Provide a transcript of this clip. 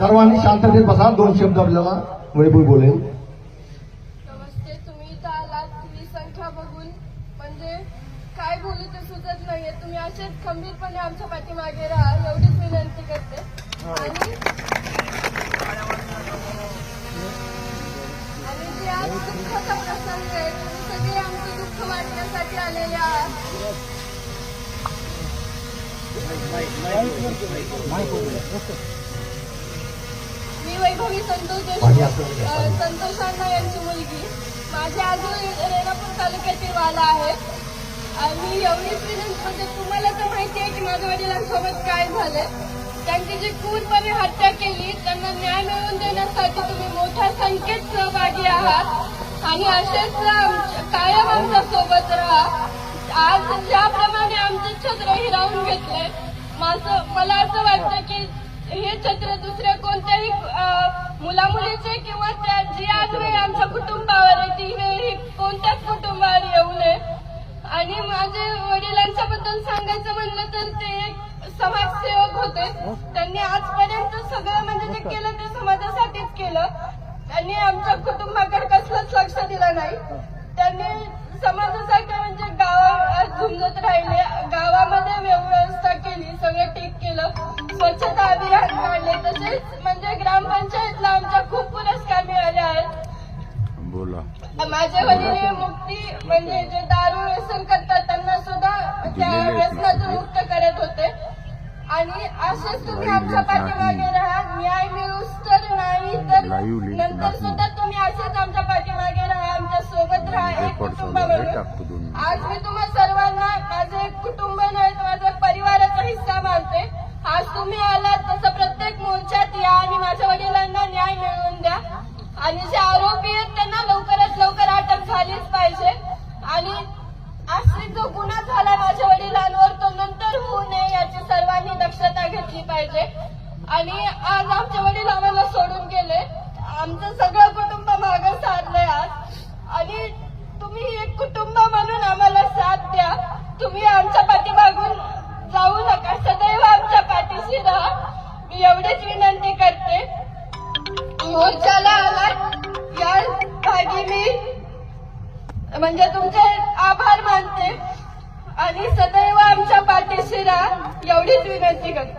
सर्वांनी शांततेत बसा. दोन शब्द आपल्याला वैभव बोलेल. नमस्ते तुम्ही इथं आलात. ही संख्या बघून. म्हणजे काय बोलू ते सुचत नाहीये. तुम्ही असेच खंबीरपणे आमच्या पाठीमागे राहा. एवढीच विनंती करते. आणि आणि जे आज दुःखाचा प्रसंग आहे तुम्ही सगळे आमचं दुःख वाटण्यासाठी आलेले आहात. मी वैभवी संतोष देशमुख अ, संतोष अण्णा यांची मुलगी. माझे आजोळ रेणापूर तालुक्यातील वाला आहे आणि एवढीच विनंती म्हणजे तुम्हाला तर माहिती आहे की माझ्या वडिलांसोबत काय झालंय. त्यांची जी क्रूरपणे हत्या केली त्यांना न्याय मिळवून देण्यासाठी तुम्ही मोठ्या संख्येत सहभागी आहात. आणि असेच कायम आमच्यासोबत राहा. आज ज्याप्रमाणे आमचे छत्र हिरावून घेतले माझं मला असं हे छत्र दुसऱ्या कोणत्याही मुला मुलीचे किंवा त्या जी आज आमच्या कुटुंबावर आहे ती ही कोणत्याच कुटुंबावर येऊ नये. आणि माझे वडिलांच्या बद्दल सांगायचं म्हणलं तर ते एक समाजसेवक होते. त्यांनी आजपर्यंत सगळं म्हणजे जे केलं ते समाजासाठीच केलं. त्यांनी आमच्या कुटुंबाकडे कसलंच लक्ष दिलं नाही. तसेच म्हणजे ग्रामपंचायतला आमच्या खूप पुरस्कार मिळाले आहेत. बोला. माझे वडील मुक्ती म्हणजे जे दारू व्यसन करतात त्यांना सुद्धा त्या व्यसनातून मुक्त. करत होते. आणि असेच तुम्ही आमच्या पाठीमागे राहा. न्याय मिळूच तर नाही तर नंतर. सुद्धा तुम्ही असेच आमच्या पाठीमागे राहा. आमच्यासोबत राहा. एक कुटुंब म्हणून. आज मी तुम्हा सर्वांना माझं एक कुटुंब नाही तर माझ्या परिवाराचा हिस्सा मानते आज तुम्ही आलात तसं प्रत्येक मोर्चात या आणि माझ्या वडिलांना न्याय मिळवून द्या आणि जे आरोपी आहेत त्यांना लवकरात लवकर अटक झालीच पाहिजे आणि आश्रित जो गुन्हा झाला माझ्या वडिलांवर तो नंतर होऊ नये याची सर्वांनी दक्षता घेतली पाहिजे. आणि आज आमचे वडील आम्हाला सोडून गेले. आमचं सगळं कुटुंब मागं साधलंय आज. आणि तुम्ही एक कुटुंब म्हणून आम्हाला साथ द्या. तुम्ही आमच्या पाठीमागून जाऊ नका. सदैव आमच्या पाठीशी राहा. मी एवढीच विनंती करते. मोर्चाला आला या भागी मी. म्हणजे तुमचे आभार मानते. आणि सदैव आमच्या पाठीशी राहा एवढीच विनंती करते.